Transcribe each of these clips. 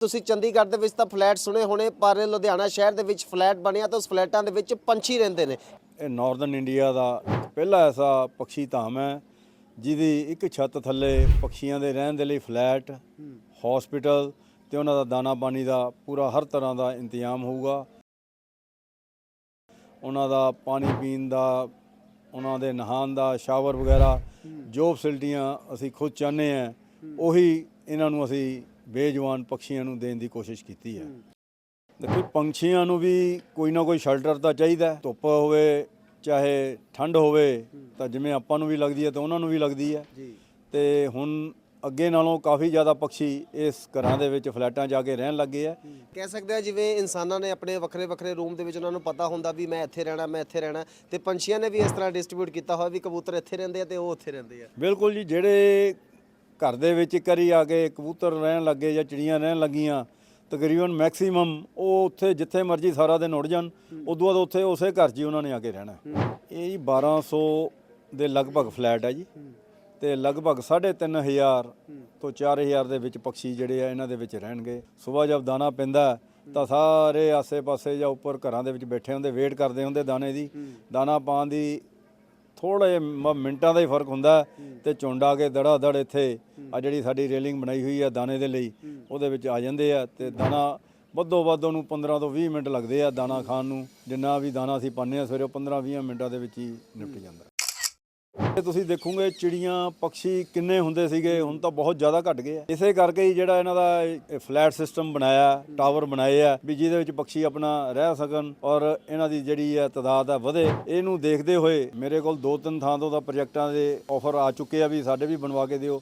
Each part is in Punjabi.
ਤੁਸੀਂ ਚੰਡੀਗੜ੍ਹ ਦੇ ਵਿੱਚ ਤਾਂ ਫਲੈਟ ਸੁਣੇ ਹੋਣੇ, ਪਰ ਲੁਧਿਆਣਾ ਸ਼ਹਿਰ ਦੇ ਵਿੱਚ ਫਲੈਟ ਬਣਿਆ ਤਾਂ ਉਸ ਫਲੈਟਾਂ ਦੇ ਵਿੱਚ ਪੰਛੀ ਰਹਿੰਦੇ ਨੇ। ਇਹ ਨਾਰਥਰਨ ਇੰਡੀਆ ਦਾ ਇੱਕ ਪਹਿਲਾ ਐਸਾ ਪਕਸ਼ੀ ਧਾਮ ਹੈ, ਜਿਹਦੀ ਇੱਕ ਛੱਤ ਥੱਲੇ ਪਕਸ਼ੀਆਂ ਦੇ ਰਹਿਣ ਦੇ ਲਈ ਫਲੈਟ ਹਸਪੀਟਲ ਤੇ ਉਹਨਾਂ ਦਾ ਦਾਣਾ ਪਾਣੀ ਦਾ ਪੂਰਾ ਹਰ ਤਰ੍ਹਾਂ ਦਾ ਇੰਤਜ਼ਾਮ ਹੋਊਗਾ। ਉਹਨਾਂ ਦਾ ਪਾਣੀ ਪੀਣ ਦਾ, ਉਹਨਾਂ ਦੇ ਨਹਾਉਣ ਦਾ ਸ਼ਾਵਰ ਵਗੈਰਾ, ਜੋ ਫੈਸਿਲਿਟੀਆਂ ਅਸੀਂ ਖੁਦ ਚਾਹੁੰਦੇ ਹਾਂ, ਉਹੀ ਇਹਨਾਂ ਨੂੰ ਅਸੀਂ ਬੇਜਵਾਨ ਪੰਛੀਆਂ ਨੂੰ ਦੇਣ ਦੀ ਕੋਸ਼ਿਸ਼ ਕੀਤੀ ਹੈ। ਦੇਖੋ ਪੰਛੀਆਂ ਨੂੰ ਵੀ ਕੋਈ ਨਾ ਕੋਈ ਸ਼ੈਲਟਰ ਤਾਂ ਚਾਹੀਦਾ। ਧੁੱਪ ਹੋਵੇ ਚਾਹੇ ਠੰਡ ਹੋਵੇ ਤਾਂ ਜਿਵੇਂ ਆਪਾਂ ਨੂੰ ਵੀ ਲੱਗਦੀ ਹੈ ਤਾਂ ਉਹਨਾਂ ਨੂੰ ਵੀ ਲੱਗਦੀ ਹੈ। ਤੇ ਹੁਣ ਅੱਗੇ ਨਾਲੋਂ ਕਾਫੀ ਜ਼ਿਆਦਾ ਪੰਛੀ ਇਸ ਘਰਾਂ ਦੇ ਵਿੱਚ ਫਲੈਟਾਂ ਜਾ ਕੇ ਰਹਿਣ ਲੱਗੇ ਆ ਕਹਿ ਸਕਦੇ ਆ ਜਿਵੇਂ ਇਨਸਾਨਾਂ ਨੇ ਆਪਣੇ ਵੱਖਰੇ ਵੱਖਰੇ ਰੂਮ ਦੇ ਵਿੱਚ ਉਹਨਾਂ ਨੂੰ ਪਤਾ ਹੁੰਦਾ ਵੀ ਮੈਂ ਇੱਥੇ ਰਹਿਣਾ ਮੈਂ ਇੱਥੇ ਰਹਿਣਾ। ਤੇ ਪੰਛੀਆਂ ਨੇ ਵੀ ਇਸ ਤਰ੍ਹਾਂ ਡਿਸਟ੍ਰੀਬਿਊਟ ਕੀਤਾ ਹੋਇਆ ਵੀ ਕਬੂਤਰ ਇੱਥੇ ਰਹਿੰਦੇ ਆ ਤੇ ਉਹ ਉੱਥੇ ਰਹਿੰਦੇ ਆ। ਬਿਲਕੁਲ ਜੀ ਜਿਹੜੇ ਘਰ ਦੇ ਵਿੱਚ ਇੱਕ ਵਾਰੀ ਆ ਕੇ ਕਬੂਤਰ ਰਹਿਣ ਲੱਗੇ ਜਾਂ ਚਿੜੀਆਂ ਰਹਿਣ ਲੱਗੀਆਂ, ਤਕਰੀਬਨ ਮੈਕਸਿਮਮ ਉਹ ਉੱਥੇ ਜਿੱਥੇ ਮਰਜ਼ੀ ਸਾਰਾ ਦਿਨ ਉੱਡ ਜਾਣ, ਉਦੋਂ ਬਾਅਦ ਉੱਥੇ ਉਸੇ ਘਰ 'ਚ ਹੀ ਉਹਨਾਂ ਨੇ ਆ ਕੇ ਰਹਿਣਾ। ਇਹ ਜੀ 1200 ਦੇ ਲਗਭਗ ਫਲੈਟ ਹੈ ਜੀ। ਤੇ ਲਗਭਗ 3500 ਤੋਂ 4000 ਦੇ ਵਿੱਚ ਪੰਛੀ ਜਿਹੜੇ ਆ ਇਹਨਾਂ ਦੇ ਵਿੱਚ ਰਹਿਣਗੇ। ਸਵੇਰ ਜਦ ਦਾਣਾ ਪੈਂਦਾ, ਤਾਂ ਸਾਰੇ ਆਸੇ-ਪਾਸੇ ਜਾਂ ਉੱਪਰ ਘਰਾਂ ਦੇ ਵਿੱਚ ਬੈਠੇ ਹੁੰਦੇ, ਵੇਟ ਕਰਦੇ ਹੁੰਦੇ ਦਾਣੇ ਦੀ। ਦਾਣਾ ਪਾਣ ਦੀ ਥੋੜੇ ਮਿੰਟਾਂ ਦਾ ਹੀ ਫ਼ਰਕ ਹੁੰਦਾ ਹੈ ਤੇ ਝੁੰਡ ਆ ਕੇ ਦੜਾ ਦੜ ਇੱਥੇ ਆ ਜਿਹੜੀ ਸਾਡੀ ਰੇਲਿੰਗ ਬਣਾਈ ਹੋਈ ਹੈ ਦਾਣੇ ਦੇ ਲਈ, ਉਹਦੇ ਵਿੱਚ ਆ ਜਾਂਦੇ ਆ ਤੇ ਦਾਣਾ ਵੱਧੋ ਵੱਧ ਉਹਨੂੰ 15 ਤੋਂ 20 ਮਿੰਟ ਲੱਗਦੇ ਆ ਦਾਣਾ ਖਾਣ ਨੂੰ, ਜਿੰਨਾ ਵੀ ਦਾਣਾ ਅਸੀਂ ਪਾਉਂਦੇ ਆ ਸਵੇਰੇ 15-20 ਮਿੰਟਾਂ ਦੇ ਵਿੱਚ ਹੀ ਨਿਪਟ ਜਾਂਦਾ। ਇਹ ਤੁਸੀਂ ਦੇਖੋਗੇ ਚਿੜੀਆਂ ਪੰਛੀ ਕਿੰਨੇ ਹੁੰਦੇ ਸੀਗੇ, ਹੁਣ ਤਾਂ ਬਹੁਤ ਜ਼ਿਆਦਾ ਘਟ ਗਏ ਆ। ਇਸੇ ਕਰਕੇ ਹੀ ਜਿਹੜਾ ਇਹਨਾਂ ਦਾ ਫਲੈਟ ਸਿਸਟਮ ਬਣਾਇਆ, ਟਾਵਰ ਬਣਾਏ ਆ, ਵੀ ਜਿਹਦੇ ਵਿੱਚ ਪੰਛੀ ਆਪਣਾ ਰਹਿ ਸਕਣ ਔਰ ਇਹਨਾਂ ਦੀ ਜਿਹੜੀ ਹੈ ਤਦਾਦ ਹੈ ਵਧੇ। ਇਹਨੂੰ ਦੇਖਦੇ ਹੋਏ ਮੇਰੇ ਕੋਲ ਦੋ ਤਿੰਨ ਥਾਂ ਤੋਂ ਤਾਂ ਪ੍ਰੋਜੈਕਟਾਂ ਦੇ ਆਫਰ ਆ ਚੁੱਕੇ ਆ ਵੀ ਸਾਡੇ ਵੀ ਬਣਵਾ ਕੇ ਦਿਓ।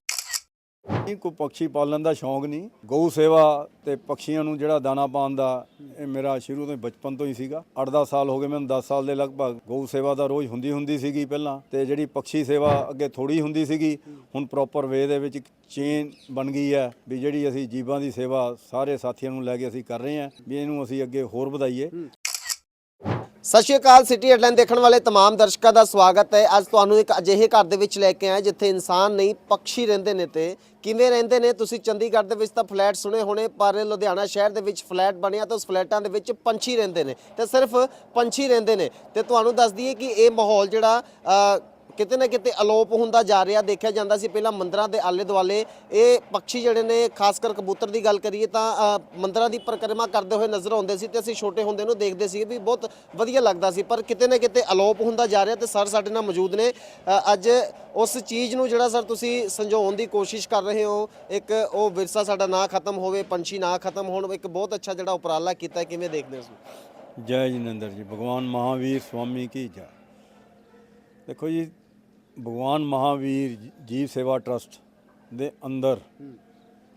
ਇਹ ਕੋਈ ਪੰਛੀ ਪਾਲਣ ਦਾ ਸ਼ੌਂਕ ਨਹੀਂ। ਗਊ ਸੇਵਾ ਤੇ ਪੰਛੀਆਂ ਨੂੰ ਜਿਹੜਾ ਦਾਣਾ ਪਾਉਣ ਦਾ, ਇਹ ਮੇਰਾ ਸ਼ੁਰੂ ਤੋਂ ਬਚਪਨ ਤੋਂ ਹੀ ਸੀਗਾ। 8-10 ਸਾਲ ਹੋ ਗਏ ਮੈਨੂੰ 10 ਸਾਲ ਦੇ ਲਗਭਗ ਗਊ ਸੇਵਾ ਦਾ ਰੋਜ਼ ਹੁੰਦੀ ਹੁੰਦੀ ਸੀਗੀ ਪਹਿਲਾਂ। ਤੇ ਜਿਹੜੀ ਪੰਛੀ ਸੇਵਾ ਅੱਗੇ ਥੋੜੀ ਹੁੰਦੀ ਸੀਗੀ, ਹੁਣ ਪ੍ਰੋਪਰ ਵੇ ਦੇ ਵਿੱਚ ਇੱਕ ਚੇਨ ਬਣ ਗਈ ਹੈ ਵੀ ਜਿਹੜੀ ਅਸੀਂ ਜੀਵਾਂ ਦੀ ਸੇਵਾ ਸਾਰੇ ਸਾਥੀਆਂ ਨੂੰ ਲੈ ਕੇ ਅਸੀਂ ਕਰ ਰਹੇ ਹਾਂ, ਵੀ ਇਹਨੂੰ ਅਸੀਂ ਅੱਗੇ ਹੋਰ ਵਧਾਈਏ। ਸਤਿ ਸ਼੍ਰੀ ਅਕਾਲ ਸਿਟੀ ਹੈਡਲਾਈਨ ਦੇਖਣ ਵਾਲੇ तमाम ਦਰਸ਼ਕਾਂ ਦਾ ਸਵਾਗਤ ਹੈ ਅੱਜ ਤੁਹਾਨੂੰ ਇੱਕ ਅਜਿਹੇ ਘਰ ਦੇ ਵਿੱਚ ਲੈ ਕੇ ਆਏ ਜਿੱਥੇ ਇਨਸਾਨ ਨਹੀਂ ਪੰਛੀ ਰਹਿੰਦੇ ਨੇ ਤੇ ਕਿਵੇਂ ਰਹਿੰਦੇ ਨੇ ਤੁਸੀਂ ਚੰਡੀਗੜ੍ਹ ਦੇ ਵਿੱਚ ਤਾਂ ਫਲੈਟ ਸੁਣੇ ਹੋਣੇ ਪਰ ਲੁਧਿਆਣਾ ਸ਼ਹਿਰ ਦੇ ਵਿੱਚ ਫਲੈਟ ਬਣਿਆ ਤਾਂ ਉਸ ਫਲੈਟਾਂ ਦੇ ਵਿੱਚ ਪੰਛੀ ਰਹਿੰਦੇ ਨੇ ਤੇ ਸਿਰਫ ਪੰਛੀ ਰਹਿੰਦੇ ਨੇ ਤੇ ਤੁਹਾਨੂੰ ਦੱਸ ਦਈਏ ਕਿ ਇਹ ਮਾਹੌਲ ਜਿਹੜਾ ਅ, ਕਿਤੇ ਨਾ ਕਿਤੇ ਅਲੋਪ ਹੁੰਦਾ ਜਾ ਰਿਹਾ, ਦੇਖਿਆ ਜਾਂਦਾ ਸੀ ਪਹਿਲਾਂ ਮੰਦਰਾਂ ਦੇ ਆਲੇ ਦੁਆਲੇ ਇਹ ਪੰਛੀ ਜਿਹੜੇ ਨੇ, ਖਾਸ ਕਰ ਕਬੂਤਰ ਦੀ ਗੱਲ ਕਰੀਏ ਤਾਂ ਮੰਦਰਾਂ ਦੀ ਪਰਿਕਰਮਾ ਕਰਦੇ ਹੋਏ ਨਜ਼ਰ ਆਉਂਦੇ ਸੀ ਤੇ ਅਸੀਂ ਛੋਟੇ ਹੁੰਦੇ ਨੂੰ ਦੇਖਦੇ ਸੀ ਵੀ ਬਹੁਤ ਵਧੀਆ ਲੱਗਦਾ ਸੀ। ਪਰ ਕਿਤੇ ਨਾ ਕਿਤੇ ਅਲੋਪ ਹੁੰਦਾ ਜਾ ਰਿਹਾ ਤੇ ਸਰ ਸਾਡੇ ਨਾਲ ਮੌਜੂਦ ਨੇ। ਅੱਜ ਉਸ ਚੀਜ਼ ਨੂੰ ਜਿਹੜਾ ਸਰ ਤੁਸੀਂ ਸਮਝਾਉਣ ਦੀ ਕੋਸ਼ਿਸ਼ ਕਰ ਰਹੇ ਹੋ, ਇੱਕ ਉਹ ਵਿਰਸਾ ਸਾਡਾ ਨਾ ਖਤਮ ਹੋਵੇ, ਪੰਛੀ ਨਾ ਖਤਮ ਹੋਣ, ਇੱਕ ਬਹੁਤ ਅੱਛਾ ਜਿਹੜਾ ਉਪਰਾਲਾ ਕੀਤਾ, ਕਿਵੇਂ ਦੇਖਦੇ ਹੋ ਜੈ ਜਿਨੰਦਰ ਜੀ, ਭਗਵਾਨ ਮਹਾਵੀਰ ਸਵਾਮੀ ਕੀ ਜੈ? ਦੇਖੋ ਜੀ ਭਗਵਾਨ ਮਹਾਵੀਰ ਜੀਵ ਸੇਵਾ ਟਰਸਟ ਦੇ ਅੰਦਰ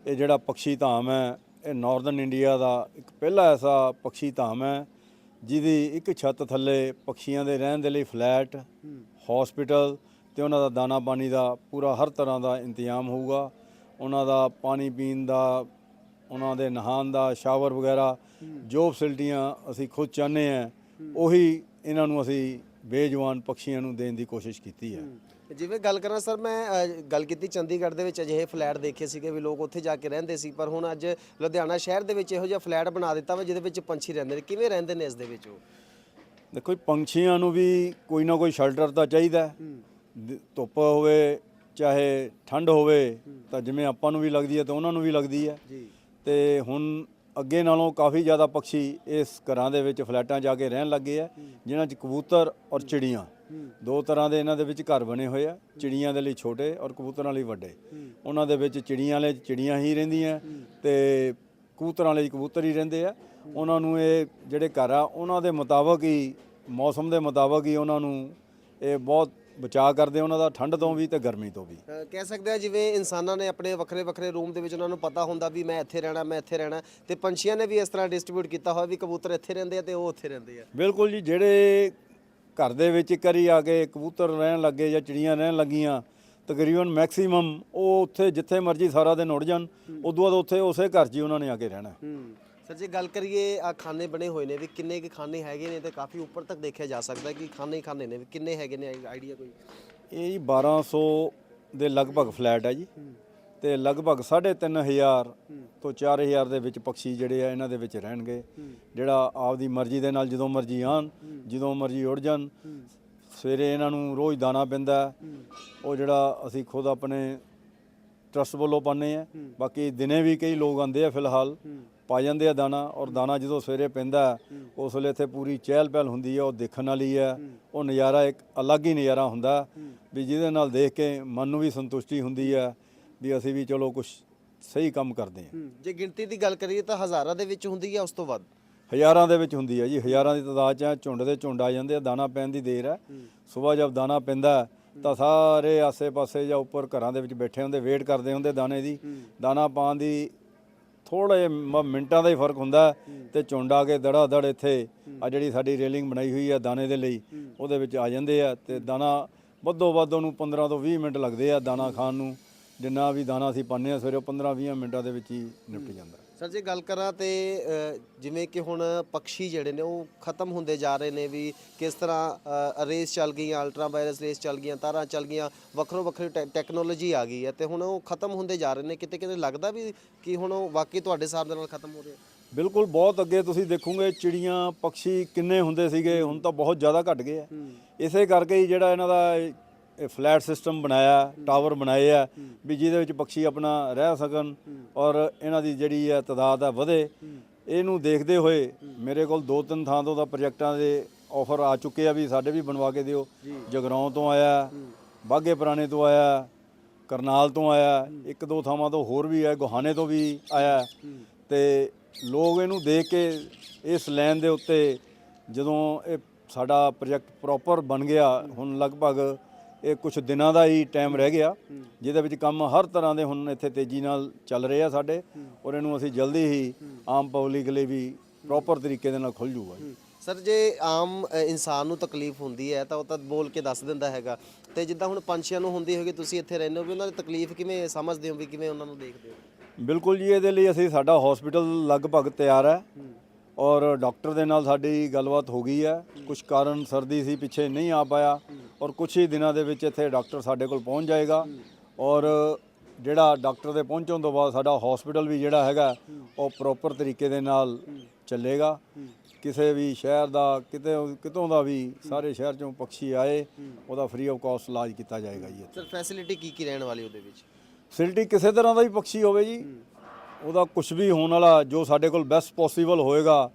ਇਹ ਜਿਹੜਾ ਪਕਸ਼ੀ ਧਾਮ ਹੈ, ਇਹ ਨਾਰਥਰਨ ਇੰਡੀਆ ਦਾ ਇੱਕ ਪਹਿਲਾ ਐਸਾ ਪਕਸ਼ੀ ਧਾਮ ਹੈ, ਜਿਹਦੀ ਇੱਕ ਛੱਤ ਥੱਲੇ ਪਕਸ਼ੀਆਂ ਦੇ ਰਹਿਣ ਦੇ ਲਈ ਫਲੈਟ, ਹਸਪੀਟਲ ਤੇ ਉਹਨਾਂ ਦਾ ਦਾਣਾ ਪਾਣੀ ਦਾ ਪੂਰਾ ਹਰ ਤਰ੍ਹਾਂ ਦਾ ਇੰਤਜ਼ਾਮ ਹੋਊਗਾ। ਉਹਨਾਂ ਦਾ ਪਾਣੀ ਪੀਣ ਦਾ, ਉਹਨਾਂ ਦੇ ਨਹਾਉਣ ਦਾ, ਸ਼ਾਵਰ ਵਗੈਰਾ ਜੋ ਫੈਸਿਲਿਟੀਆਂ ਅਸੀਂ ਖੁਦ ਚਾਹੁੰਦੇ ਹਾਂ, ਉਹੀ ਇਹਨਾਂ ਨੂੰ ਅਸੀਂ ਬੇਜਵਾਨ ਪੰਛੀਆਂ ਨੂੰ ਦੇਣ ਦੀ ਕੋਸ਼ਿਸ਼ ਕੀਤੀ ਹੈ। ਜਿਵੇਂ ਗੱਲ ਕਰਾਂ ਸਰ ਮੈਂ ਅ, ਗੱਲ ਕੀਤੀ ਚੰਡੀਗੜ੍ਹ ਦੇ ਵਿੱਚ ਅਜਿਹੇ ਫਲੈਟ ਦੇਖੇ ਸੀਗੇ ਵੀ ਲੋਕ ਉੱਥੇ ਜਾ ਕੇ ਰਹਿੰਦੇ ਸੀ ਪਰ ਹੁਣ ਅੱਜ ਲੁਧਿਆਣਾ ਸ਼ਹਿਰ ਦੇ ਵਿੱਚ ਇਹੋ ਜਿਹਾ ਫਲੈਟ ਬਣਾ ਦਿੱਤਾ ਵਾ ਜਿਹਦੇ ਵਿੱਚ ਪੰਛੀ ਰਹਿੰਦੇ ਨੇ। ਕਿਵੇਂ ਰਹਿੰਦੇ ਨੇ ਇਸ ਦੇ ਵਿੱਚ ਉਹ? ਦੇਖੋ ਜੀ, ਪੰਛੀਆਂ ਨੂੰ ਵੀ ਕੋਈ ਨਾ ਕੋਈ ਸ਼ੈਲਟਰ ਤਾਂ ਚਾਹੀਦਾ ਹੈ। ਦ- ਧੁੱਪ ਹੋਵੇ ਚਾਹੇ ਠੰਡ ਹੋਵੇ ਤਾਂ ਜਿਵੇਂ ਆਪਾਂ ਨੂੰ ਵੀ ਲੱਗਦੀ ਹੈ ਤਾਂ ਉਹਨਾਂ ਨੂੰ ਵੀ ਲੱਗਦੀ ਹੈ। ਜੀ। ਤੇ ਹੁਣ ਅੱਗੇ ਨਾਲੋਂ ਕਾਫੀ ਜ਼ਿਆਦਾ ਪੰਛੀ ਇਸ ਘਰਾਂ ਦੇ ਵਿੱਚ ਫਲੈਟਾਂ ਜਾ ਕੇ ਰਹਿਣ ਲੱਗੇ ਆ ਜਿਨ੍ਹਾਂ 'ਚ ਕਬੂਤਰ ਔਰ ਚਿੜੀਆਂ। ਦੋ ਤਰ੍ਹਾਂ ਦੇ ਇਹਨਾਂ ਦੇ ਵਿੱਚ ਘਰ ਬਣੇ ਹੋਏ ਆ ਚਿੜੀਆਂ ਦੇ ਲਈ ਛੋਟੇ ਔਰ ਕਬੂਤਰਾਂ ਲਈ ਵੱਡੇ। ਉਹਨਾਂ ਦੇ ਵਿੱਚ ਚਿੜੀਆਂ ਵਾਲੇ 'ਚ ਚਿੜੀਆਂ ਹੀ ਰਹਿੰਦੀਆਂ ਤੇ ਕਬੂਤਰਾਂ ਵਾਲੇ 'ਚ ਕਬੂਤਰ ਹੀ ਰਹਿੰਦੇ ਆ। ਉਹਨਾਂ ਨੂੰ ਇਹ ਜਿਹੜੇ ਘਰ ਆ ਉਹਨਾਂ ਦੇ ਮੁਤਾਬਕ ਹੀ ਮੌਸਮ ਦੇ ਮੁਤਾਬਕ ਹੀ ਉਹਨਾਂ ਨੂੰ ਇਹ ਬਹੁਤ ਬਚਾਅ ਕਰਦੇ ਉਹਨਾਂ ਦਾ ਠੰਡ ਤੋਂ ਵੀ ਤੇ ਗਰਮੀ ਤੋਂ ਵੀ। ਕਹਿ ਸਕਦੇ ਆ ਜਿਵੇਂ ਇਨਸਾਨਾਂ ਨੇ ਆਪਣੇ ਵੱਖਰੇ ਵੱਖਰੇ ਰੂਮ ਦੇ ਵਿੱਚ ਉਹਨਾਂ ਨੂੰ ਪਤਾ ਹੁੰਦਾ ਵੀ ਮੈਂ ਇੱਥੇ ਰਹਿਣਾ ਮੈਂ ਇੱਥੇ ਰਹਿਣਾ ਤੇ ਪੰਛੀਆਂ ਨੇ ਵੀ ਇਸ ਤਰ੍ਹਾਂ ਡਿਸਟ੍ਰੀਬਿਊਟ ਕੀਤਾ ਹੋਇਆ ਵੀ ਕਬੂਤਰ ਇੱਥੇ ਰਹਿੰਦੇ ਆ ਤੇ ਉਹ ਉੱਥੇ ਰਹਿੰਦੇ ਆ। ਬਿਲਕੁਲ ਜੀ ਜਿਹੜੇ ਘਰ ਦੇ ਵਿੱਚ ਇੱਕ ਵਾਰੀ ਆ ਕੇ ਕਬੂਤਰ ਰਹਿਣ ਲੱਗੇ ਜਾਂ ਚਿੜੀਆਂ ਰਹਿਣ ਲੱਗੀਆਂ ਤਕਰੀਬਨ ਮੈਕਸਿਮਮ ਉਹ ਉੱਥੇ ਜਿੱਥੇ ਮਰਜ਼ੀ ਸਾਰਾ ਦਿਨ ਉੱਡ ਜਾਣ ਉਦੋਂ ਬਾਅਦ ਉੱਥੇ ਉਸੇ ਘਰ 'ਚ ਹੀ ਉਹਨਾਂ ਨੇ ਆ ਕੇ ਰਹਿਣਾ। ਸਰ ਜੇ ਗੱਲ ਕਰੀਏ ਆ ਖਾਨੇ ਬਣੇ ਹੋਏ ਨੇ ਵੀ ਕਿੰਨੇ ਕੁ ਖਾਨੇ ਹੈਗੇ ਨੇ ਤੇ ਕਾਫੀ ਉੱਪਰ ਤੱਕ ਦੇਖਿਆ ਜਾ ਸਕਦਾ ਕਿ ਖਾਨੇ ਹੀ ਖਾਨੇ ਨੇ ਵੀ ਕਿੰਨੇ ਹੈਗੇ ਨੇ ਆਈਡੀਆ ਕੋਈ? ਇਹ ਜੀ 1200 ਦੇ ਲਗਭਗ ਫਲੈਟ ਹੈ ਜੀ। ਤੇ ਲਗਭਗ 3500 ਤੋਂ 4000 ਦੇ ਵਿੱਚ ਪੰਛੀ ਜਿਹੜੇ ਆ ਇਹਨਾਂ ਦੇ ਵਿੱਚ ਰਹਿਣਗੇ। ਜਿਹੜਾ ਆਪਦੀ ਮਰਜ਼ੀ ਦੇ ਨਾਲ ਜਦੋਂ ਮਰਜ਼ੀ ਆਣ ਜਦੋਂ ਮਰਜ਼ੀ ਉੱਡ ਜਾਣ ਸਵੇਰੇ ਇਹਨਾਂ ਨੂੰ ਰੋਜ਼ ਦਾਣਾ ਪੈਂਦਾ। ਉਹ ਜਿਹੜਾ ਅਸੀਂ ਖੁਦ ਆਪਣੇ ਟਰਸਟ ਵੱਲੋਂ ਪਾਉਂਦੇ ਆ ਬਾਕੀ ਦਿਨੇ ਵੀ ਕਈ ਲੋਕ ਆਉਂਦੇ ਆ ਫਿਲਹਾਲ ਪਾ ਜਾਂਦੇ ਆ ਦਾਣਾ ਔਰ ਦਾਣਾ ਜਦੋਂ ਸਵੇਰੇ ਪੈਂਦਾ ਉਸ ਵੇਲੇ ਇੱਥੇ ਪੂਰੀ ਚਹਿਲ ਪਹਿਲ ਹੁੰਦੀ ਹੈ ਉਹ ਦੇਖਣ ਵਾਲੀ ਹੈ। ਉਹ ਨਜ਼ਾਰਾ ਇੱਕ ਅਲੱਗ ਹੀ ਨਜ਼ਾਰਾ ਹੁੰਦਾ ਵੀ ਜਿਹਦੇ ਨਾਲ ਦੇਖ ਕੇ ਮਨ ਨੂੰ ਵੀ ਸੰਤੁਸ਼ਟੀ ਹੁੰਦੀ ਹੈ। ਵੀ ਅਸੀਂ ਵੀ ਚਲੋ ਕੁਝ ਸਹੀ ਕੰਮ ਕਰਦੇ ਹਾਂ। ਜੇ ਗਿਣਤੀ ਦੀ ਗੱਲ ਕਰੀਏ ਤਾਂ ਹਜ਼ਾਰਾਂ ਦੇ ਵਿੱਚ ਹੁੰਦੀ ਹੈ ਉਸ ਤੋਂ ਵੱਧ? ਹਜ਼ਾਰਾਂ ਦੇ ਵਿੱਚ ਹੁੰਦੀ ਹੈ ਜੀ ਹਜ਼ਾਰਾਂ ਦੀ ਤਾਦਾਦ 'ਚ ਹੈ, ਝੁੰਡ ਦੇ ਝੁੰਡ ਆ ਜਾਂਦੇ ਆ ਦਾਣਾ ਪੈਣ ਦੀ ਦੇਰ ਹੈ। ਸਵੇਰ ਜਦ ਦਾਣਾ ਪੈਂਦਾ ਤਾਂ ਸਾਰੇ ਆਸੇ-ਪਾਸੇ ਜਾਂ ਉੱਪਰ ਘਰਾਂ ਦੇ ਵਿੱਚ ਬੈਠੇ ਹੁੰਦੇ ਵੇਟ ਕਰਦੇ ਹੁੰਦੇ ਦਾਣੇ ਦੀ। ਦਾਣਾ ਪਾਣ ਦੀ ਥੋੜੇ ਮਿੰਟਾਂ ਦਾ ਹੀ ਫ਼ਰਕ ਹੁੰਦਾ ਤੇ ਝੁੰਡ ਆ ਕੇ ਦੜਾ ਦੜ ਇੱਥੇ ਆ ਜਿਹੜੀ ਸਾਡੀ ਰੇਲਿੰਗ ਬਣਾਈ ਹੋਈ ਹੈ ਦਾਣੇ ਦੇ ਲਈ ਉਹਦੇ ਵਿੱਚ ਆ ਜਾਂਦੇ ਆ ਤੇ ਦਾਣਾ ਵੱਧੋ ਵੱਧ ਉਹਨੂੰ 15 ਤੋਂ 20 ਮਿੰਟ ਲੱਗਦੇ ਆ ਦਾਣਾ ਖਾਣ ਨੂੰ। ਜਿੰਨਾ ਵੀ ਦਾਣਾ ਅਸੀਂ ਪਾਉਂਦੇ ਆ ਸਵੇਰੇ 15-20 ਮਿੰਟਾਂ ਦੇ ਵਿੱਚ ਹੀ ਨਿਪਟ ਜਾਂਦਾ। ਸਰ ਜੇ ਗੱਲ ਕਰਾਂ ਤੇ ਅ, ਜਿਵੇਂ ਕਿ ਹੁਣ ਪੰਛੀ ਜਿਹੜੇ ਨੇ ਉਹ ਖਤਮ ਹੁੰਦੇ ਜਾ ਰਹੇ ਨੇ ਵੀ ਕਿਸ ਤਰ੍ਹਾਂ ਰੇਸ ਚੱਲ ਗਈਆਂ ਅਲਟਰਾ ਵਾਇਰਸ ਰੇਸ ਚੱਲ ਗਈਆਂ ਤਾਰਾਂ ਚੱਲ ਗਈਆਂ ਵੱਖਰੋ ਵੱਖਰੀ ਟੈ- ਟੈਕਨੋਲੋਜੀ ਆ ਗਈ ਹੈ ਤੇ ਹੁਣ ਉਹ ਖਤਮ ਹੁੰਦੇ ਜਾ ਰਹੇ ਨੇ। ਕਿਤੇ ਕਿਤੇ ਲੱਗਦਾ ਵੀ ਕਿ ਹੁਣ ਉਹ ਵਾਕਈ ਤੁਹਾਡੇ ਹਿਸਾਬ ਦੇ ਨਾਲ ਖਤਮ ਹੋ ਰਹੇ ਆ? ਬਿਲਕੁਲ ਬਹੁਤ ਅੱਗੇ ਤੁਸੀਂ ਦੇਖੋਗੇ ਚਿੜੀਆਂ ਪੰਛੀ ਕਿੰਨੇ ਹੁੰਦੇ ਸੀਗੇ ਹੁਣ ਤਾਂ ਬਹੁਤ ਜ਼ਿਆਦਾ ਘਟ ਗਏ ਆ। ਇਸੇ ਕਰਕੇ ਹੀ ਜਿਹੜਾ ਇਹਨਾਂ ਦਾ ਫਲੈਟ ਸਿਸਟਮ ਬਣਾਇਆ ਟਾਵਰ ਬਣਾਏ ਆ ਵੀ ਜਿਹਦੇ ਵਿੱਚ ਪੰਛੀ ਆਪਣਾ ਰਹਿ ਸਕਣ ਔਰ ਇਹਨਾਂ ਦੀ ਜਿਹੜੀ ਹੈ ਤਾਦਾਦ ਹੈ ਵਧੇ। ਇਹਨੂੰ ਦੇਖਦੇ ਹੋਏ ਮੇਰੇ ਕੋਲ ਦੋ ਤਿੰਨ ਥਾਂ ਤੋਂ ਦਾ ਪ੍ਰੋਜੈਕਟਾਂ ਦੇ ਆਫਰ ਆ ਚੁੱਕੇ ਆ ਵੀ ਸਾਡੇ ਵੀ ਬਣਵਾ ਕੇ ਦਿਓ। ਜਗਰਾਉਂ ਤੋਂ ਆਇਆ ਬਾਗੇ ਪੁਰਾਣੇ ਤੋਂ ਆਇਆ ਕਰਨਾਲ ਤੋਂ ਆਇਆ ਇੱਕ ਦੋ ਥਾਵਾਂ ਤੋਂ ਹੋਰ ਵੀ ਹੈ ਗੁਹਾਨੇ ਤੋਂ ਵੀ ਆਇਆ। ਤੇ ਲੋਕ ਇਹਨੂੰ ਦੇਖ ਕੇ ਇਸ ਲਾਈਨ ਦੇ ਉੱਤੇ ਜਦੋਂ ਇਹ ਸਾਡਾ ਪ੍ਰੋਜੈਕਟ ਪ੍ਰੋਪਰ ਬਣ ਗਿਆ ਹੁਣ ਲਗਭਗ ਇਹ ਕੁਝ ਦਿਨਾਂ ਦਾ ਹੀ ਟਾਈਮ ਰਹਿ ਗਿਆ ਜਿਹਦੇ ਵਿੱਚ ਕੰਮ ਹਰ ਤਰ੍ਹਾਂ ਦੇ ਹੁਣ ਇੱਥੇ ਤੇਜ਼ੀ ਨਾਲ ਚੱਲ ਰਹੇ ਆ ਸਾਡੇ ਔਰ ਇਹਨੂੰ ਅਸੀਂ ਜਲਦੀ ਹੀ ਆਮ ਪਬਲਿਕ ਲਈ ਵੀ ਪ੍ਰੋਪਰ ਤਰੀਕੇ ਦੇ ਨਾਲ ਖੁੱਲ ਜੂਗਾ ਜੀ ਸਰ ਜੇ ਆਮ ਇਨਸਾਨ ਨੂੰ ਤਕਲੀਫ ਹੁੰਦੀ ਹੈ ਤਾਂ ਉਹ ਤਾਂ ਬੋਲ ਕੇ ਦੱਸ ਦਿੰਦਾ ਹੈਗਾ। ਤੇ ਜਿੱਦਾਂ ਹੁਣ ਪੰਛੀਆਂ ਨੂੰ ਹੁੰਦੀ ਹੋਗੀ ਤੁਸੀਂ ਇੱਥੇ ਰਹਿੰਦੇ ਹੋ ਵੀ ਉਹਨਾਂ ਦੀ ਤਕਲੀਫ ਕਿਵੇਂ ਸਮਝਦੇ ਹੋ ਵੀ ਕਿਵੇਂ ਉਹਨਾਂ ਨੂੰ ਦੇਖਦੇ ਹੋ? ਬਿਲਕੁਲ ਜੀ ਇਹਦੇ ਲਈ ਅਸੀਂ ਸਾਡਾ ਹਸਪੀਟਲ ਲਗਭਗ ਤਿਆਰ ਹੈ ਔਰ ਡਾਕਟਰ ਦੇ ਨਾਲ ਸਾਡੀ ਗੱਲਬਾਤ ਹੋ ਗਈ ਹੈ। ਕੁਝ ਕਾਰਨ ਸਰਦੀ ਸੀ ਪਿੱਛੇ ਨਹੀਂ ਆ ਪਾਇਆ। ਔਰ ਕੁਝ ਹੀ ਦਿਨਾਂ ਦੇ ਵਿੱਚ ਇੱਥੇ ਡਾਕਟਰ ਸਾਡੇ ਕੋਲ ਪਹੁੰਚ ਜਾਏਗਾ। ਔਰ ਜਿਹੜਾ ਡਾਕਟਰ ਦੇ ਪਹੁੰਚਣ ਤੋਂ ਬਾਅਦ ਸਾਡਾ ਹਸਪੀਟਲ ਵੀ ਜਿਹੜਾ ਹੈਗਾ ਉਹ ਪ੍ਰੋਪਰ ਤਰੀਕੇ ਦੇ ਨਾਲ ਚੱਲੇਗਾ। ਕਿਸੇ ਵੀ ਸ਼ਹਿਰ ਦਾ ਕਿਤੇ ਕਿਤੋਂ ਦਾ ਵੀ ਸਾਰੇ ਸ਼ਹਿਰ ਚੋਂ ਪੰਛੀ ਆਏ ਉਹਦਾ ਫ੍ਰੀ ਆਫ ਕਾਸਟ ਇਲਾਜ ਕੀਤਾ ਜਾਏਗਾ ਜੀ ਸਰ ਫੈਸਿਲਿਟੀ ਕੀ ਕੀ ਰਹਿਣ ਵਾਲੀ ਉਹਦੇ ਵਿੱਚ? ਫੈਸਿਲਿਟੀ ਕਿਸੇ ਤਰ੍ਹਾਂ ਦਾ ਵੀ ਪੰਛੀ ਹੋਵੇ ਜੀ ਉਹਦਾ ਕੁਝ ਵੀ ਹੋਣ ਵਾਲਾ ਜੋ ਸਾਡੇ ਕੋਲ ਬੈਸਟ ਪੋਸੀਬਲ ਹੋਏਗਾ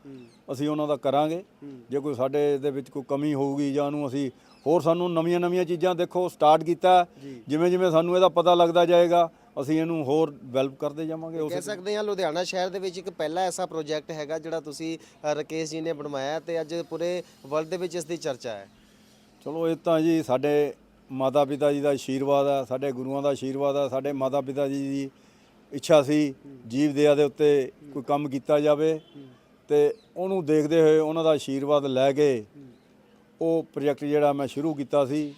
ਅਸੀਂ ਉਹਨਾਂ ਦਾ ਕਰਾਂਗੇ। ਜੇ ਕੋਈ ਸਾਡੇ ਦੇ ਵਿੱਚ ਕੋਈ ਕਮੀ ਹੋਊਗੀ ਜਾਂ ਉਹਨੂੰ ਅਸੀਂ ਹੋਰ ਸਾਨੂੰ ਨਵੀਆਂ ਨਵੀਆਂ ਚੀਜ਼ਾਂ ਦੇਖੋ ਸਟਾਰਟ ਕੀਤਾ। ਜਿਵੇਂ ਜਿਵੇਂ ਸਾਨੂੰ ਇਹਦਾ ਪਤਾ ਲੱਗਦਾ ਜਾਏਗਾ ਅਸੀਂ ਇਹਨੂੰ ਹੋਰ ਡਿਵੈਲਪ ਕਰਦੇ ਜਾਵਾਂਗੇ ਉਸ ਕਹਿ ਸਕਦੇ ਹਾਂ ਲੁਧਿਆਣਾ ਸ਼ਹਿਰ ਦੇ ਵਿੱਚ ਇੱਕ ਪਹਿਲਾ ਐਸਾ ਪ੍ਰੋਜੈਕਟ ਹੈਗਾ ਜਿਹੜਾ ਤੁਸੀਂ ਅ, ਰਕੇਸ਼ ਜੀ ਨੇ ਬਣਵਾਇਆ ਤੇ ਅੱਜ ਪੂਰੇ ਵਰਲਡ ਦੇ ਵਿੱਚ ਇਸ ਦੀ ਚਰਚਾ ਹੈ। ਚਲੋ ਇਹ ਤਾਂ ਜੀ ਸਾਡੇ ਮਾਤਾ ਪਿਤਾ ਜੀ ਦਾ ਆਸ਼ੀਰਵਾਦ ਹੈ ਸਾਡੇ ਗੁਰੂਆਂ ਦਾ ਆਸ਼ੀਰਵਾਦ ਹੈ ਸਾਡੇ ਮਾਤਾ ਪਿਤਾ ਜੀ ਦੀ ਇੱਛਾ ਸੀ ਜੀਵ ਦਇਆ ਦੇ ਉੱਤੇ ਕੋਈ ਕੰਮ ਕੀਤਾ ਜਾਵੇ। ਤੇ ਉਹਨੂੰ ਦੇਖਦੇ ਹੋਏ ਉਹਨਾਂ ਦਾ ਆਸ਼ੀਰਵਾਦ ਲੈ ਕੇ ਉਹ ਪ੍ਰੋਜੈਕਟ ਜਿਹੜਾ ਮੈਂ ਸ਼ੁਰੂ ਕੀਤਾ ਸੀ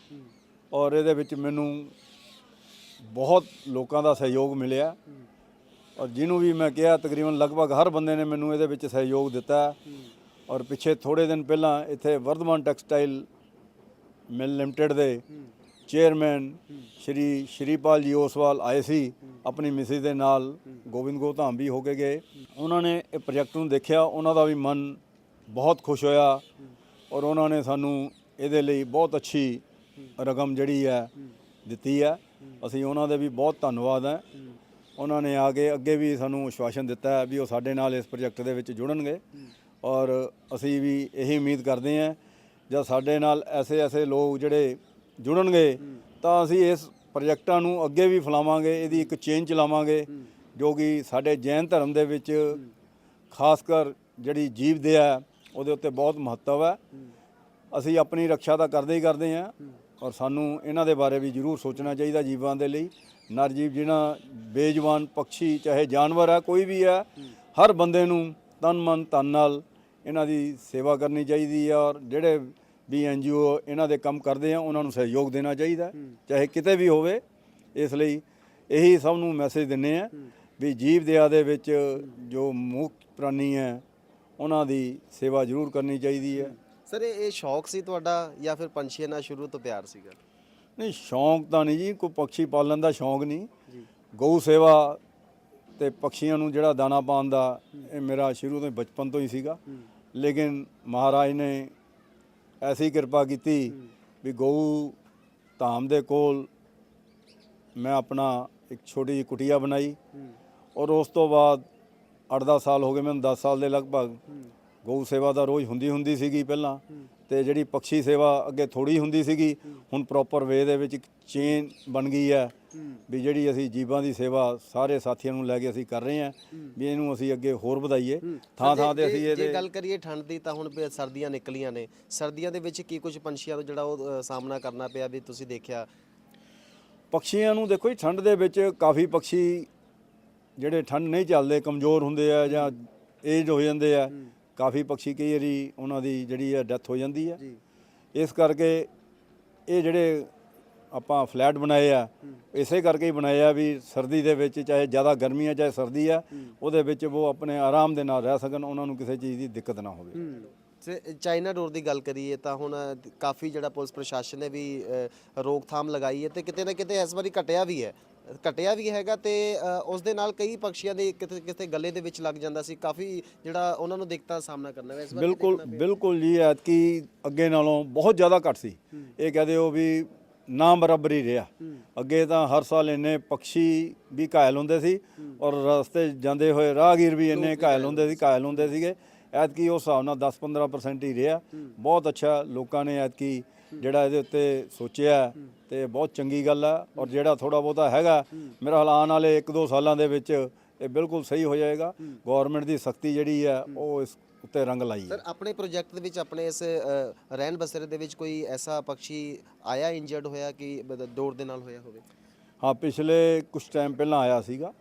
ਔਰ ਇਹਦੇ ਵਿੱਚ ਮੈਨੂੰ ਬਹੁਤ ਲੋਕਾਂ ਦਾ ਸਹਿਯੋਗ ਮਿਲਿਆ। ਔਰ ਜਿਹਨੂੰ ਵੀ ਮੈਂ ਕਿਹਾ, ਤਕਰੀਬਨ ਲਗਭਗ ਹਰ ਬੰਦੇ ਨੇ ਮੈਨੂੰ ਇਹਦੇ ਵਿੱਚ ਸਹਿਯੋਗ ਦਿੱਤਾ। ਔਰ ਪਿੱਛੇ ਥੋੜੇ ਦਿਨ ਪਹਿਲਾਂ ਇੱਥੇ ਵਰਧਮਾਨ ਟੈਕਸਟਾਈਲ ਮਿਲ ਲਿਮਟਿਡ ਦੇ ਚੇਅਰਮੈਨ ਸ਼੍ਰੀ ਸ਼੍ਰੀਪਾਲ ਜੀ ਓਸਵਾਲ ਆਏ ਸੀ। ਆਪਣੀ ਮਿਸਿਸ ਦੇ ਨਾਲ ਗੋਬਿੰਦ ਗੋਧਾਮ ਵੀ ਹੋ ਕੇ ਗਏ। ਉਹਨਾਂ ਨੇ ਇਹ ਪ੍ਰੋਜੈਕਟ ਨੂੰ ਦੇਖਿਆ। ਉਹਨਾਂ ਦਾ ਵੀ ਮਨ ਬਹੁਤ ਖੁਸ਼ ਹੋਇਆ। ਔਰ ਉਹਨਾਂ ਨੇ ਸਾਨੂੰ ਇਹਦੇ ਲਈ ਬਹੁਤ ਅੱਛੀ ਰਕਮ ਜਿਹੜੀ ਹੈ ਦਿੱਤੀ ਹੈ। ਅਸੀਂ ਉਹਨਾਂ ਦੇ ਵੀ ਬਹੁਤ ਧੰਨਵਾਦ ਹੈ। ਉਹਨਾਂ ਨੇ ਆ ਕੇ ਅੱਗੇ ਵੀ ਸਾਨੂੰ ਵਿਸ਼ਵਾਸਨ ਦਿੱਤਾ ਹੈ ਵੀ ਉਹ ਸਾਡੇ ਨਾਲ ਇਸ ਪ੍ਰੋਜੈਕਟ ਦੇ ਵਿੱਚ ਜੁੜਨਗੇ। ਔਰ ਅਸੀਂ ਵੀ ਇਹੀ ਉਮੀਦ ਕਰਦੇ ਹਾਂ ਜਦ ਸਾਡੇ ਨਾਲ ਐਸੇ ਐਸੇ ਲੋਕ ਜਿਹੜੇ ਜੁੜਨਗੇ ਤਾਂ ਅਸੀਂ ਇਸ ਪ੍ਰੋਜੈਕਟਾਂ ਨੂੰ ਅੱਗੇ ਵੀ ਫੈਲਾਵਾਂਗੇ, ਇਹਦੀ ਇੱਕ ਚੇਨ ਚਲਾਵਾਂਗੇ ਜੋ ਕਿ ਸਾਡੇ ਜੈਨ ਧਰਮ ਦੇ ਵਿੱਚ ਖਾਸ ਕਰ ਜਿਹੜੀ ਜੀਵ ਦਇਆ ਉਹਦੇ ਉੱਤੇ ਬਹੁਤ ਮਹੱਤਵ ਹੈ। ਅਸੀਂ ਆਪਣੀ ਰੱਖਿਆ ਤਾਂ ਕਰਦੇ ਹੀ ਕਰਦੇ ਹਾਂ ਔਰ ਸਾਨੂੰ ਇਹਨਾਂ ਦੇ ਬਾਰੇ ਵੀ ਜ਼ਰੂਰ ਸੋਚਣਾ ਚਾਹੀਦਾ ਜੀਵਾਂ ਦੇ ਲਈ। ਨਰਜੀਵ ਜਿਹਨਾਂ ਬੇਜਵਾਨ ਪੰਛੀ ਚਾਹੇ ਜਾਨਵਰ ਹੈ, ਕੋਈ ਵੀ ਹੈ, ਹਰ ਬੰਦੇ ਨੂੰ ਤਨ ਮਨ ਧਨ ਨਾਲ ਇਹਨਾਂ ਦੀ ਸੇਵਾ ਕਰਨੀ ਚਾਹੀਦੀ ਹੈ ਔਰ ਜਿਹੜੇ ਵੀ ਐਨਜੀਓ ਇਹਨਾਂ ਦੇ ਕੰਮ ਕਰਦੇ ਆ, ਉਹਨਾਂ ਨੂੰ ਸਹਿਯੋਗ ਦੇਣਾ ਚਾਹੀਦਾ ਚਾਹੇ ਕਿਤੇ ਵੀ ਹੋਵੇ, ਇਸ ਲਈ ਇਹੀ ਸਭ ਨੂੰ ਮੈਸੇਜ ਦਿੰਨੇ ਆ ਵੀ ਜੀਵ ਦਇਆ ਦੇ ਵਿੱਚ ਜੋ ਮੁੱਖ ਪ੍ਰਾਣੀ ਹੈ ਉਹਨਾਂ ਦੀ ਸੇਵਾ ਜ਼ਰੂਰ ਕਰਨੀ ਚਾਹੀਦੀ ਹੈ। ਸਰ ਇਹ ਇਹ ਸ਼ੌਕ ਸੀ ਤੁਹਾਡਾ ਜਾਂ ਫਿਰ ਪੰਛੀਆਂ ਨਾਲ ਸ਼ੁਰੂ ਤੋਂ ਪਿਆਰ ਸੀਗਾ? ਨਹੀਂ ਸ਼ੌਂਕ ਤਾਂ ਨਹੀਂ ਜੀ ਕੋਈ ਪੰਛੀ ਪਾਲਣ ਦਾ ਸ਼ੌਂਕ ਨਹੀਂ। ਗਊ ਸੇਵਾ ਤੇ ਪੰਛੀਆਂ ਨੂੰ ਜਿਹੜਾ ਦਾਣਾ ਪਾਉਣ ਦਾ ਇਹ ਮੇਰਾ ਸ਼ੁਰੂ ਤੋਂ ਹੀ ਬਚਪਨ ਤੋਂ ਹੀ ਸੀਗਾ। ਲੇਕਿਨ ਮਹਾਰਾਜ ਨੇ ਐਸੀ ਕਿਰਪਾ ਕੀਤੀ ਵੀ ਗਊ ਧਾਮ ਦੇ ਕੋਲ ਮੈਂ ਆਪਣਾ ਇੱਕ ਛੋਟੀ ਜਿਹੀ ਕੁਟੀਆ ਬਣਾਈ ਔਰ ਉਸ ਤੋਂ ਬਾਅਦ 8-10 ਸਾਲ ਹੋ ਗਏ ਮੈਨੂੰ 10 ਸਾਲ ਦੇ ਲਗਭਗ। ਗਊ ਸੇਵਾ ਦਾ ਰੋਜ਼ ਹੁੰਦੀ ਹੁੰਦੀ ਸੀਗੀ ਪਹਿਲਾਂ। ਤੇ ਜਿਹੜੀ ਪੰਛੀ ਸੇਵਾ ਅੱਗੇ ਥੋੜੀ ਹੁੰਦੀ ਸੀਗੀ ਹੁਣ ਪ੍ਰੋਪਰ ਵੇ ਦੇ ਵਿੱਚ ਇੱਕ ਚੇਨ ਬਣ ਗਈ ਹੈ। ਵੀ ਜਿਹੜੀ ਅਸੀਂ ਜੀਵਾਂ ਦੀ ਸੇਵਾ ਸਾਰੇ ਸਾਥੀਆਂ ਨੂੰ ਲੈ ਕੇ ਅਸੀਂ ਕਰ ਰਹੇ ਹਾਂ ਵੀ ਇਹਨੂੰ ਅਸੀਂ ਅੱਗੇ ਹੋਰ ਵਧਾਈਏ। ਥਾਂ ਥਾਂ ਤੇ ਅਸੀਂ ਜੇ ਇਹਦੇ ਗੱਲ ਕਰੀਏ ਠੰਡ ਦੀ ਤਾਂ ਹੁਣ ਸਰਦੀਆਂ ਨਿਕਲੀਆਂ ਨੇ। ਸਰਦੀਆਂ ਦੇ ਵਿੱਚ ਕੀ ਕੁਝ ਪੰਛੀਆਂ ਦਾ ਜਿਹੜਾ ਉਹ ਸਾਹਮਣਾ ਕਰਨਾ ਪਿਆ ਵੀ ਤੁਸੀਂ ਦੇਖਿਆ? ਪਕਸ਼ੀਆਂ ਨੂੰ ਦੇਖੋ ਜੀ ਠੰਡ ਦੇ ਵਿੱਚ ਕਾਫੀ ਪੰਛੀ ਜਿਹੜੇ ਠੰਡ ਨਹੀਂ ਚੱਲਦੇ ਕਮਜ਼ੋਰ ਹੁੰਦੇ ਆ ਜਾਂ ਏਜ ਹੋ ਜਾਂਦੇ ਆ ਕਾਫੀ ਪੰਛੀ ਕਈ ਵਾਰੀ ਉਹਨਾਂ ਦੀ ਜਿਹੜੀ ਹੈ ਡੈਥ ਹੋ ਜਾਂਦੀ ਹੈ ਇਸ ਕਰਕੇ ਇਹ ਜਿਹੜੇ ਆਪਾਂ ਫਲੈਟ ਬਣਾਏ ਆ ਇਸੇ ਕਰਕੇ ਹੀ ਬਣਾਏ ਆ ਵੀ ਸਰਦੀ ਦੇ ਵਿੱਚ ਚਾਹੇ ਜ਼ਿਆਦਾ ਗਰਮੀ ਆ ਚਾਹੇ ਸਰਦੀ ਆ ਉਹਦੇ ਵਿੱਚ ਉਹ ਆਪਣੇ ਆਰਾਮ ਦੇ ਨਾਲ ਰਹਿ ਸਕਣ ਉਹਨਾਂ ਨੂੰ ਕਿਸੇ ਚੀਜ਼ ਦੀ ਦਿੱਕਤ ਨਾ ਹੋਵੇ। ਚਾਈਨਾ ਡੋਰ ਦੀ ਗੱਲ ਕਰੀਏ ਤਾਂ ਹੁਣ ਕਾਫੀ ਜਿਹੜਾ ਪੁਲਿਸ ਪ੍ਰਸ਼ਾਸਨ ਨੇ ਵੀ ਰੋਕਥਾਮ ਲਗਾਈ ਹੈ ਤੇ ਕਿਤੇ ਨਾ ਕਿਤੇ ਇਸ ਵਾਰੀ ਘਟਿਆ ਵੀ ਹੈ। ਘਟਿਆ ਵੀ ਹੈਗਾ ਤੇ ਉਸ ਦੇ ਨਾਲ ਕਈ ਪੰਛੀਆਂ ਦੇ ਕਿਤੇ ਕਿਤੇ ਗਲੇ ਦੇ ਵਿੱਚ ਲੱਗ ਜਾਂਦਾ ਸੀ। ਕਾਫੀ ਜਿਹੜਾ ਉਹਨਾਂ ਨੂੰ ਦਿੱਕਤਾਂ ਦਾ ਸਾਹਮਣਾ ਕਰਨਾ ਪਿਆ। ਇਸ ਵਾਰ ਬਿਲਕੁਲ ਬਿਲਕੁਲ ਜੀ ਐਤਕੀ ਅੱਗੇ ਨਾਲੋਂ ਬਹੁਤ ਜ਼ਿਆਦਾ ਘੱਟ ਸੀ। ਇਹ ਕਹਦੇ ਹੋ ਵੀ ਨਾ ਬਰਾਬਰੀ ਰਿਹਾ। ਅੱਗੇ ਤਾਂ ਹਰ ਸਾਲ ਇੰਨੇ ਪੰਛੀ ਵੀ ਘਾਇਲ ਹੁੰਦੇ ਸੀ ਔਰ ਰਸਤੇ ਜਾਂਦੇ ਹੋਏ ਰਾਹਗੀਰ ਵੀ ਇੰਨੇ ਘਾਇਲ ਹੁੰਦੇ ਸੀ ਘਾਇਲ ਹੁੰਦੇ ਸੀਗੇ। ਐਤਕੀ ਉਸ ਹਿਸਾਬ ਨਾਲ 10-15% ਹੀ ਰਿਹਾ। ਬਹੁਤ ਅੱਛਾ ਲੋਕਾਂ ਨੇ ਐਤਕੀ ਜਿਹੜਾ ਇਹਦੇ ਉੱਤੇ ਸੋਚਿਆ ਤੇ ਬਹੁਤ ਚੰਗੀ ਗੱਲ ਆ ਔਰ ਜਿਹੜਾ ਥੋੜਾ ਬਹੁਤਾ ਹੈਗਾ ਮੇਰਾ ਹਾਲ ਆਉਣ ਵਾਲੇ 1-2 ਸਾਲਾਂ ਦੇ ਵਿੱਚ ਇਹ ਬਿਲਕੁਲ ਸਹੀ ਹੋ ਜਾਏਗਾ। ਗਵਰਨਮੈਂਟ ਦੀ ਸਖਤੀ ਜਿਹੜੀ ਆ ਉਹ ਇਸ ਉੱਤੇ ਰੰਗ ਲਾਈ ਹੈ ਸਰ ਆਪਣੇ ਪ੍ਰੋਜੈਕਟ ਦੇ ਵਿੱਚ ਆਪਣੇ ਇਸ ਰਹਿਣ ਬਸਰੇ ਦੇ ਵਿੱਚ ਕੋਈ ਐਸਾ ਪੰਛੀ ਆਇਆ ਇੰਜਰਡ ਹੋਇਆ ਕਿ ਡੋਰ ਦੇ ਨਾਲ ਹੋਇਆ ਹੋਵੇ? ਹਾਂ ਪਿਛਲੇ ਕੁਝ ਟਾਈਮ ਪਹਿਲਾਂ ਆਇਆ ਸੀਗਾ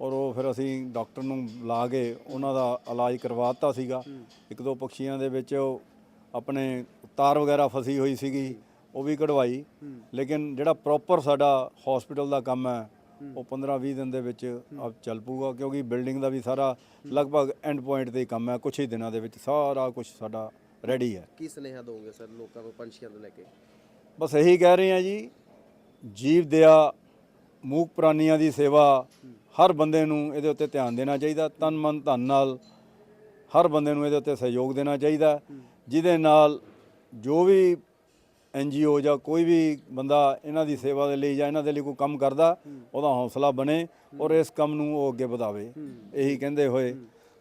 ਔਰ ਉਹ ਫਿਰ ਅਸੀਂ ਡਾਕਟਰ ਨੂੰ ਲਾ ਕੇ ਉਹਨਾਂ ਦਾ ਇਲਾਜ ਕਰਵਾਤਾ ਸੀਗਾ। ਇੱਕ ਦੋ ਪੰਛੀਆਂ ਦੇ ਵਿੱਚ ਉਹ ਆਪਣੇ ਤਾਰ ਵਗੈਰਾ ਫਸੀ ਹੋਈ ਸੀਗੀ ਉਹ ਵੀ ਕਢਵਾਈ। ਲੇਕਿਨ ਜਿਹੜਾ ਪ੍ਰੋਪਰ ਸਾਡਾ ਹਸਪੀਟਲ ਦਾ ਕੰਮ ਹੈ ਉਹ 15-20 ਦਿਨ ਦੇ ਵਿੱਚ ਆਪ ਚੱਲ ਪੂਗਾ ਕਿਉਂਕਿ ਬਿਲਡਿੰਗ ਦਾ ਵੀ ਸਾਰਾ ਲਗਭਗ ਐਂਡ ਪੁਆਇੰਟ ਤੇ ਹੀ ਕੰਮ ਹੈ ਕੁਝ ਹੀ ਦਿਨਾਂ ਦੇ ਵਿੱਚ ਸਾਰਾ ਕੁਝ ਸਾਡਾ ਰੈਡੀ ਹੈ। ਕੀ ਸੁਨੇਹਾ ਦੋਗੇ ਸਰ ਲੋਕਾਂ ਨੂੰ ਪੰਛੀਆਂ ਨੂੰ ਲੈ ਕੇ? ਬਸ ਇਹੀ ਕਹਿ ਰਹੇ ਹਾਂ ਜੀ ਜੀਵ ਦਇਆ ਮੂਕ ਪ੍ਰਾਨੀਆਂ ਦੀ ਸੇਵਾ ਹਰ ਬੰਦੇ ਨੂੰ ਇਹਦੇ ਉੱਤੇ ਧਿਆਨ ਦੇਣਾ ਚਾਹੀਦਾ ਤਨ ਮਨ ਧਨ ਨਾਲ ਹਰ ਬੰਦੇ ਨੂੰ ਇਹਦੇ ਉੱਤੇ ਸਹਿਯੋਗ ਦੇਣਾ ਚਾਹੀਦਾ। ਜਿਹਦੇ ਨਾਲ ਜੋ ਵੀ ਐੱਨ ਜੀ ਓ ਜਾਂ ਕੋਈ ਵੀ ਬੰਦਾ ਇਹਨਾਂ ਦੀ ਸੇਵਾ ਦੇ ਲਈ ਜਾਂ ਇਹਨਾਂ ਦੇ ਲਈ ਕੋਈ ਕੰਮ ਕਰਦਾ, ਉਹਦਾ ਹੌਸਲਾ ਬਣੇ ਔਰ ਇਸ ਕੰਮ ਨੂੰ ਉਹ ਅੱਗੇ ਵਧਾਵੇ। ਇਹੀ ਕਹਿੰਦੇ ਹੋਏ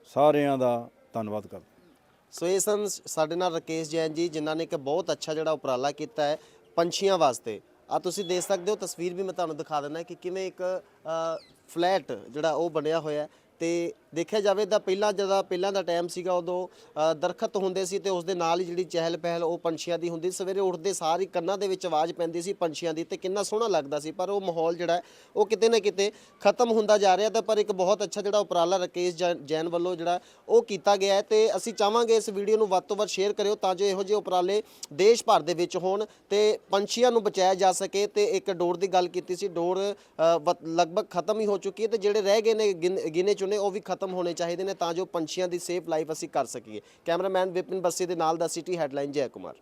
ਸਾਰਿਆਂ ਦਾ ਧੰਨਵਾਦ ਕਰਦਾ ਸੋ ਇਹ ਸਨ ਸਾਡੇ ਨਾਲ ਰਕੇਸ਼ ਜੈਨ ਜੀ, ਜਿਨ੍ਹਾਂ ਨੇ ਇੱਕ ਬਹੁਤ ਅੱਛਾ ਜਿਹੜਾ ਉਪਰਾਲਾ ਕੀਤਾ ਹੈ ਪੰਛੀਆਂ ਵਾਸਤੇ। ਆ ਤੁਸੀਂ ਦੇਖ ਸਕਦੇ ਹੋ, ਤਸਵੀਰ ਵੀ ਮੈਂ ਤੁਹਾਨੂੰ ਦਿਖਾ ਦਿੰਦਾ ਕਿ ਕਿਵੇਂ ਇੱਕ ਫਲੈਟ ਜਿਹੜਾ ਉਹ ਬਣਿਆ ਹੋਇਆ ਹੈ ਤੇ ਦੇਖਿਆ ਜਾਵੇ ਤਾਂ ਪਹਿਲਾਂ ਜਦੋਂ ਪਹਿਲਾਂ ਦਾ ਟਾਈਮ ਸੀਗਾ ਉਦੋਂ ਅ, ਦਰਖਤ ਹੁੰਦੇ ਸੀ ਤੇ ਉਸ ਦੇ ਨਾਲ ਹੀ ਜਿਹੜੀ ਚਹਿਲ ਪਹਿਲ ਉਹ ਪੰਛੀਆਂ ਦੀ ਹੁੰਦੀ ਸੀ। ਸਵੇਰੇ ਉੱਠਦੇ ਸਾਰ ਹੀ ਕੰਨਾਂ ਦੇ ਵਿੱਚ ਆਵਾਜ਼ ਪੈਂਦੀ ਸੀ ਪੰਛੀਆਂ ਦੀ ਤੇ ਕਿੰਨਾ ਸੋਹਣਾ ਲੱਗਦਾ ਸੀ ਪਰ ਉਹ ਮਾਹੌਲ ਜਿਹੜਾ ਉਹ ਕਿਤੇ ਨਾ ਕਿਤੇ ਖਤਮ ਹੁੰਦਾ ਜਾ ਰਿਹਾ ਤਾਂ ਪਰ ਇੱਕ ਬਹੁਤ ਅੱਛਾ ਜਿਹੜਾ ਉਪਰਾਲਾ ਰਕੇਸ਼ ਜੈ- ਜੈਨ ਵੱਲੋਂ ਜਿਹੜਾ ਉਹ ਕੀਤਾ ਗਿਆ ਹੈ ਤੇ ਅਸੀਂ ਚਾਹਾਂਗੇ ਇਸ ਵੀਡੀਓ ਨੂੰ ਵੱਧ ਤੋਂ ਵੱਧ ਸ਼ੇਅਰ ਕਰਿਓ ਤਾਂ ਜੋ ਇਹੋ ਜਿਹੇ ਉਪਰਾਲੇ ਦੇਸ਼ ਭਰ ਦੇ ਵਿੱਚ ਹੋਣ ਤੇ ਪੰਛੀਆਂ ਨੂੰ ਬਚਾਇਆ ਜਾ ਸਕੇ ਤੇ ਇੱਕ ਡੋਰ ਦੀ ਗੱਲ ਕੀਤੀ ਸੀ ਡੋਰ ਵ- ਲਗਭਗ ਖਤਮ ਹੀ ਹੋ ਚੁੱਕੀ ਹੈ ਤੇ ਜਿਹੜੇ ਰਹਿ ਗਏ ਨੇ ਗਿਨੇ ਗਿਣੇ ਚੁਣੇ ਉਹ ਵੀ ਖਤਮ ਹੋਣੇ ਚਾਹੀਦੇ ਨੇ ਤਾਂ ਜੋ ਪੰਛੀਆਂ ਦੀ ਸੇਫ ਲਾਈਫ ਅਸੀਂ ਕਰ ਸਕੀਏ। ਕੈਮਰਾਮੈਨ ਵਿਪਿਨ ਬੱਸੀ ਦੇ ਨਾਲ ਦਾ ਸਿਟੀ ਹੈਡਲਾਈਨ ਜੈ ਕੁਮਾਰ।